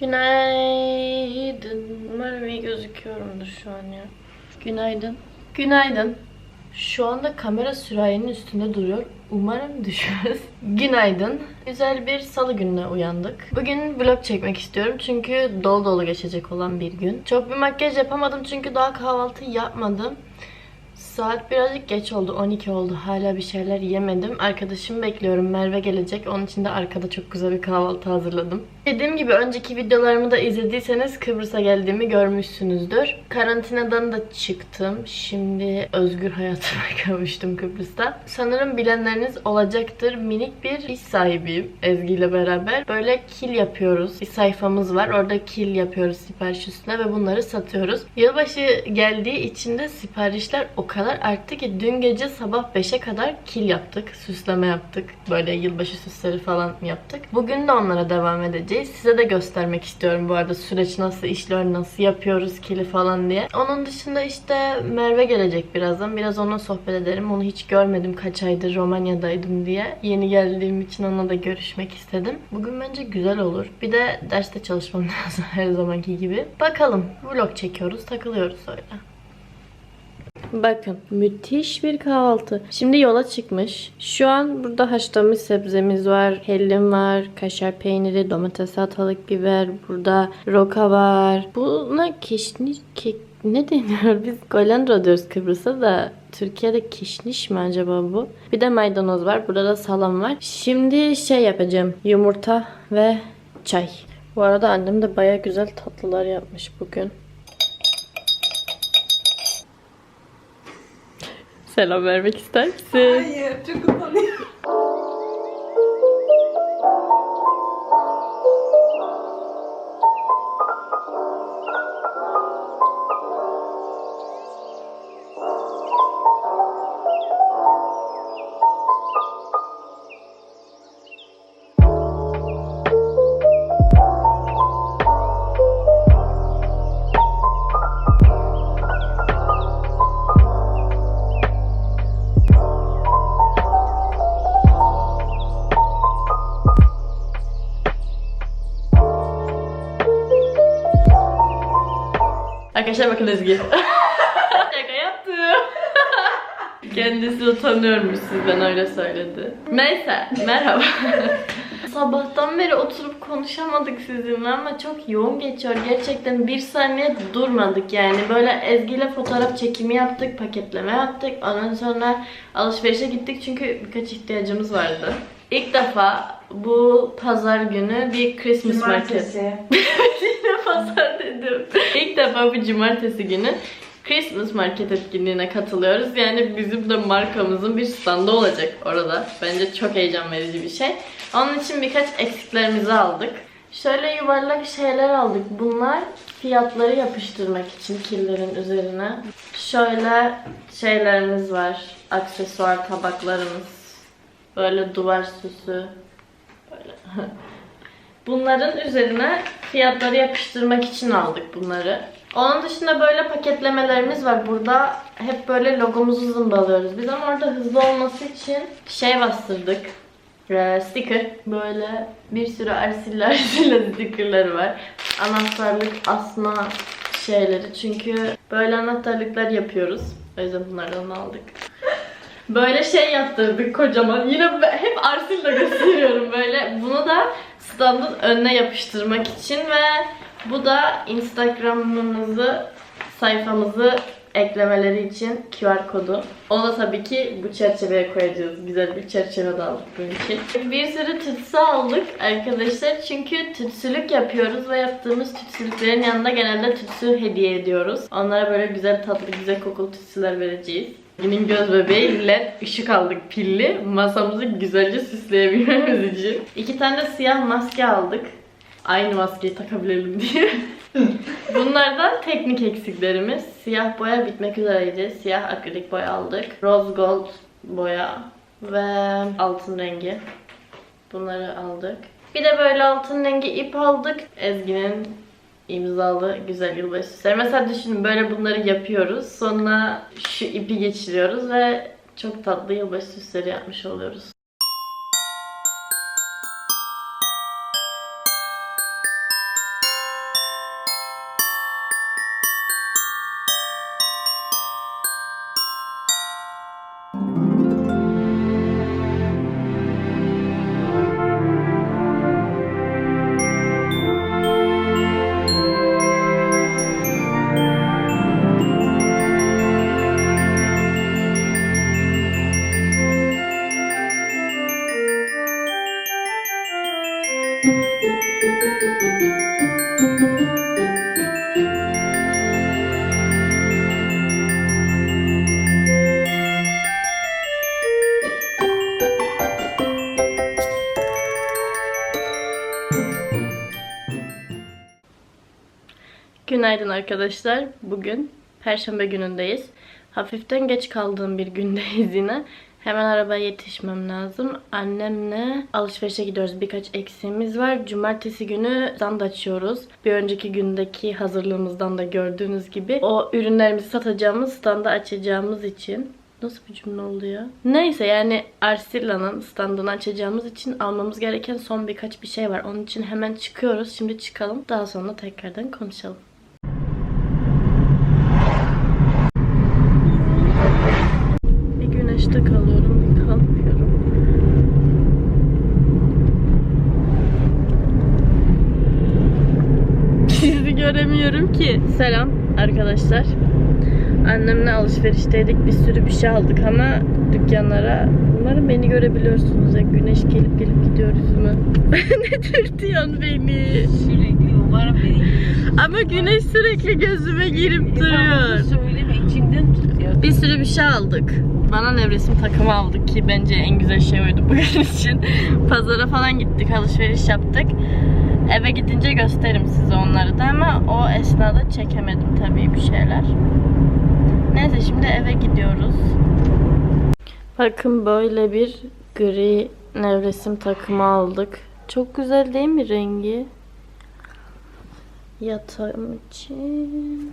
Günaydın. Umarım iyi gözüküyorumdur şu an ya. Günaydın. Günaydın. Şu anda kamera sürahinin üstünde duruyor. Umarım düşmez. Günaydın. Güzel bir salı gününe uyandık. Bugün vlog çekmek istiyorum çünkü dolu dolu geçecek olan bir gün. Çok bir makyaj yapamadım çünkü daha kahvaltı yapmadım. Saat birazcık geç oldu. 12 oldu. Hala bir şeyler yemedim. Arkadaşımı bekliyorum. Merve gelecek. Onun için de arkada çok güzel bir kahvaltı hazırladım. Dediğim gibi önceki videolarımı da izlediyseniz Kıbrıs'a geldiğimi görmüşsünüzdür. Karantinadan da çıktım. Şimdi özgür hayatıma kavuştum Kıbrıs'ta. Sanırım bilenleriniz olacaktır. Minik bir iş sahibiyim Ezgi ile beraber. Böyle kil yapıyoruz. Bir sayfamız var. Orada kil yapıyoruz sipariş üstüne ve bunları satıyoruz. Yılbaşı geldiği için de siparişler o kadar arttı ki dün gece sabah 5'e kadar kil yaptık. Süsleme yaptık. Böyle yılbaşı süsleri falan yaptık. Bugün de onlara devam edeceğiz. Size de göstermek istiyorum bu arada süreç nasıl işliyor, nasıl yapıyoruz kili falan diye. Onun dışında işte Merve gelecek birazdan. Biraz onunla sohbet ederim. Onu hiç görmedim kaç aydır Romanya'daydım diye. Yeni geldiğim için onunla da görüşmek istedim. Bugün bence güzel olur. Bir de derste çalışmam lazım her zamanki gibi. Bakalım. Vlog çekiyoruz, takılıyoruz öyle. Bakın müthiş bir kahvaltı. Şimdi yola çıkmış. Şu an burada haşlanmış sebzemiz var. Hellim var. Kaşar peyniri, domates, salatalık, biber. Burada roka var. Buna kişniş kek ne deniyor? Biz Golendro diyoruz Kıbrıs'a da. Türkiye'de kişniş mi acaba bu? Bir de maydanoz var. Burada da salam var. Şimdi şey yapacağım. Yumurta ve çay. Bu arada annem de baya güzel tatlılar yapmış bugün. Selam vermek ister misin? Hayır, çok utanıyorum. Arkadaşlar bakın Ezgi. Şaka yaptım. Kendisi utanıyormuş sizden öyle söyledi. Neyse merhaba. Sabahtan beri oturup konuşamadık sizinle ama çok yoğun geçiyor. Gerçekten bir saniye durmadık yani. Böyle Ezgi ile fotoğraf çekimi yaptık, paketleme yaptık. Ondan sonra alışverişe gittik çünkü birkaç ihtiyacımız vardı. İlk defa bu pazar günü bir Christmas market Pazar dedim. İlk defa bu cumartesi günü Christmas market etkinliğine katılıyoruz. Yani bizim de markamızın bir standı olacak orada. Bence çok heyecan verici bir şey. Onun için birkaç eksiklerimizi aldık. Şöyle yuvarlak şeyler aldık. Bunlar fiyatları yapıştırmak için killerin üzerine. Şöyle şeylerimiz var. Aksesuar tabaklarımız. Böyle duvar süsü. Böyle. Bunların üzerine fiyatları yapıştırmak için aldık bunları. Onun dışında böyle paketlemelerimiz var. Burada hep böyle logomuzu zımbalıyoruz. Biz ama orada hızlı olması için şey bastırdık. Ee, sticker. Böyle bir sürü arsilla arsilla stickerları var. Anahtarlık asma şeyleri. Çünkü böyle anahtarlıklar yapıyoruz. O yüzden bunlardan aldık. Böyle şey yaptırdık kocaman. Yine hep arsilde gösteriyorum böyle. Bunu da standın önüne yapıştırmak için ve bu da Instagram'ımızı, sayfamızı eklemeleri için QR kodu. Onu da tabii ki bu çerçeveye koyacağız. Güzel bir çerçeve de aldık bunun için. Bir sürü tütsü aldık arkadaşlar. Çünkü tütsülük yapıyoruz ve yaptığımız tütsülüklerin yanında genelde tütsü hediye ediyoruz. Onlara böyle güzel tatlı, güzel kokulu tütsüler vereceğiz. Benim göz bebeği led ışık aldık pilli. Masamızı güzelce süsleyebilmemiz için. İki tane de siyah maske aldık. Aynı maskeyi takabilelim diye. Bunlardan teknik eksiklerimiz. Siyah boya bitmek üzereydi. Siyah akrilik boya aldık. Rose gold boya ve altın rengi. Bunları aldık. Bir de böyle altın rengi ip aldık. Ezgi'nin imzalı güzel yılbaşı süsleri. Mesela düşünün böyle bunları yapıyoruz. Sonra şu ipi geçiriyoruz ve çok tatlı yılbaşı süsleri yapmış oluyoruz. Günaydın arkadaşlar. Bugün Perşembe günündeyiz. Hafiften geç kaldığım bir gündeyiz yine. Hemen arabaya yetişmem lazım. Annemle alışverişe gidiyoruz. Birkaç eksiğimiz var. Cumartesi günü stand açıyoruz. Bir önceki gündeki hazırlığımızdan da gördüğünüz gibi. O ürünlerimizi satacağımız standa açacağımız için Nasıl bir cümle oldu ya? Neyse yani Arsila'nın standını açacağımız için almamız gereken son birkaç bir şey var. Onun için hemen çıkıyoruz. Şimdi çıkalım. Daha sonra tekrardan konuşalım. Bir güneşte kalıyorum, bir kalmıyorum. Göremiyorum ki. Selam arkadaşlar. Annemle alışverişteydik. Bir sürü bir şey aldık ama dükkanlara. Umarım beni görebiliyorsunuz. Ya. Güneş gelip gelip gidiyor yüzüme. ne dürtüyorsun beni? Sürekli umarım beni görüyorsun. Ama güneş sürekli gözüme girip duruyor. Söyleme içinden tut ya. Bir sürü bir şey aldık. Bana nevresim takımı aldık ki bence en güzel şey oydu bugün için. Pazara falan gittik, alışveriş yaptık. Eve gidince gösteririm size onları da ama o esnada çekemedim tabii bir şeyler. Neyse şimdi eve gidiyoruz. Bakın böyle bir gri nevresim takımı aldık. Çok güzel değil mi rengi? Yatağım için.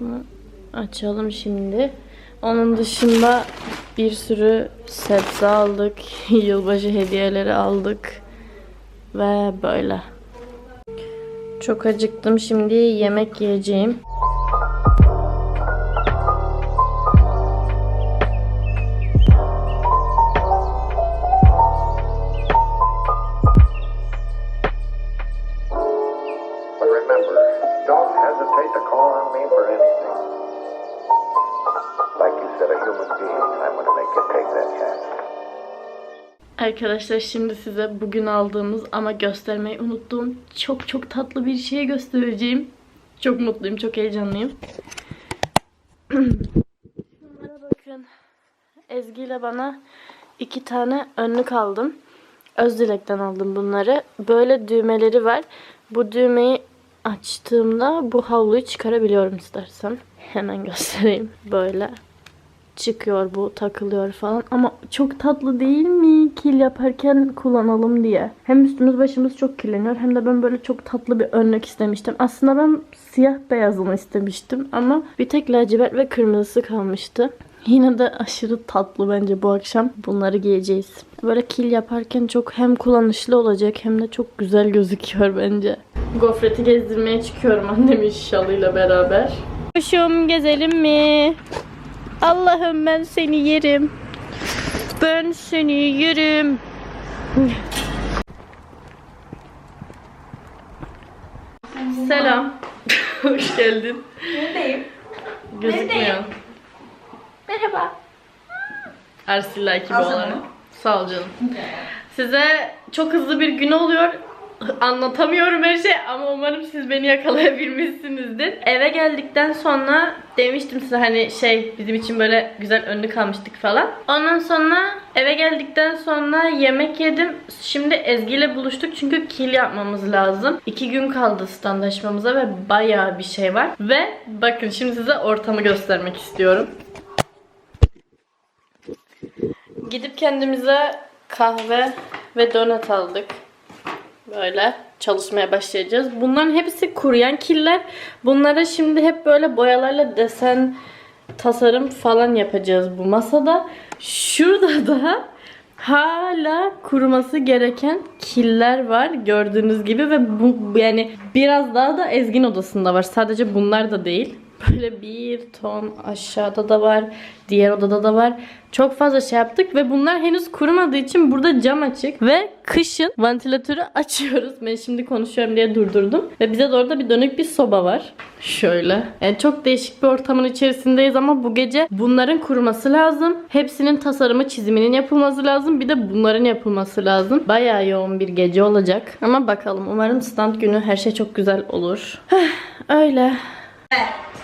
Bunu açalım şimdi. Onun dışında bir sürü sebze aldık. Yılbaşı hediyeleri aldık. Ve böyle. Çok acıktım. Şimdi yemek yiyeceğim. Arkadaşlar şimdi size bugün aldığımız ama göstermeyi unuttuğum çok çok tatlı bir şey göstereceğim. Çok mutluyum, çok heyecanlıyım. Şunlara bakın. Ezgi ile bana iki tane önlük aldım. Özdilek'ten aldım bunları. Böyle düğmeleri var. Bu düğmeyi açtığımda bu havluyu çıkarabiliyorum istersen. Hemen göstereyim. Böyle çıkıyor bu takılıyor falan ama çok tatlı değil mi kil yaparken kullanalım diye. Hem üstümüz başımız çok kirleniyor hem de ben böyle çok tatlı bir önlük istemiştim. Aslında ben siyah beyazını istemiştim ama bir tek lacivert ve kırmızısı kalmıştı. Yine de aşırı tatlı bence bu akşam. Bunları giyeceğiz. Böyle kil yaparken çok hem kullanışlı olacak hem de çok güzel gözüküyor bence. Gofreti gezdirmeye çıkıyorum annemin şalıyla beraber. Kuşum gezelim mi? Allah'ım ben seni yerim. Ben seni yerim. Selam. Hoş geldin. Neredeyim? Gözükmüyor. Merhaba. Ersilla ekibi sana. olarak. Sağ ol canım. Size çok hızlı bir gün oluyor. Anlatamıyorum her şey ama umarım siz beni yakalayabilmişsinizdir. Eve geldikten sonra demiştim size hani şey bizim için böyle güzel önlük almıştık falan. Ondan sonra eve geldikten sonra yemek yedim. Şimdi Ezgi ile buluştuk çünkü kil yapmamız lazım. İki gün kaldı standlaşmamıza ve bayağı bir şey var. Ve bakın şimdi size ortamı göstermek istiyorum. Gidip kendimize kahve ve donut aldık. Böyle çalışmaya başlayacağız. Bunların hepsi kuruyan killer. Bunlara şimdi hep böyle boyalarla desen, tasarım falan yapacağız bu masada. Şurada da hala kuruması gereken killer var gördüğünüz gibi ve bu yani biraz daha da Ezgin odasında var. Sadece bunlar da değil. Böyle bir ton aşağıda da var. Diğer odada da var. Çok fazla şey yaptık ve bunlar henüz kurumadığı için burada cam açık ve kışın ventilatörü açıyoruz. Ben şimdi konuşuyorum diye durdurdum. Ve bize doğru da bir dönük bir soba var. Şöyle. Yani çok değişik bir ortamın içerisindeyiz ama bu gece bunların kuruması lazım. Hepsinin tasarımı çiziminin yapılması lazım. Bir de bunların yapılması lazım. Bayağı yoğun bir gece olacak. Ama bakalım umarım stand günü her şey çok güzel olur. Öyle. Günaydın.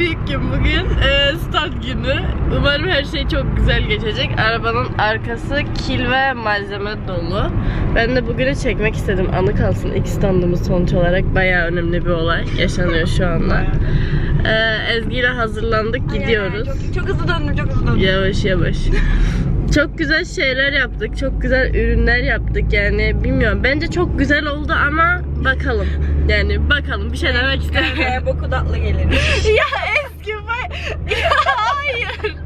Büyük gün bugün e, stand günü. Umarım her şey çok güzel geçecek. Arabanın arkası kil ve malzeme dolu. Ben de bugünü çekmek istedim. Anı kalsın ilk standımız sonuç olarak bayağı önemli bir olay yaşanıyor şu anda. E, Ezgi ile hazırlandık gidiyoruz. Çok, çok hızlı döndüm, çok hızlı döndüm. Yavaş yavaş. Çok güzel şeyler yaptık. Çok güzel ürünler yaptık. Yani bilmiyorum. Bence çok güzel oldu ama bakalım. Yani bakalım. Bir şey demek istemiyorum. Boku tatlı gelir. ya eski bay... Ya hayır.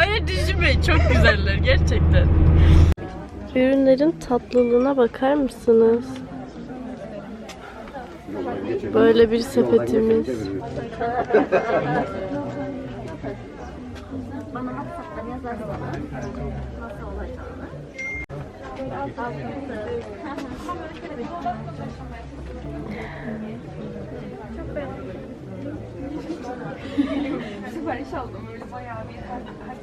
Öyle düşünmeyin. Çok güzeller gerçekten. Ürünlerin tatlılığına bakar mısınız? Böyle bir sepetimiz. Sipariş aldım öyle bayağı bir her, her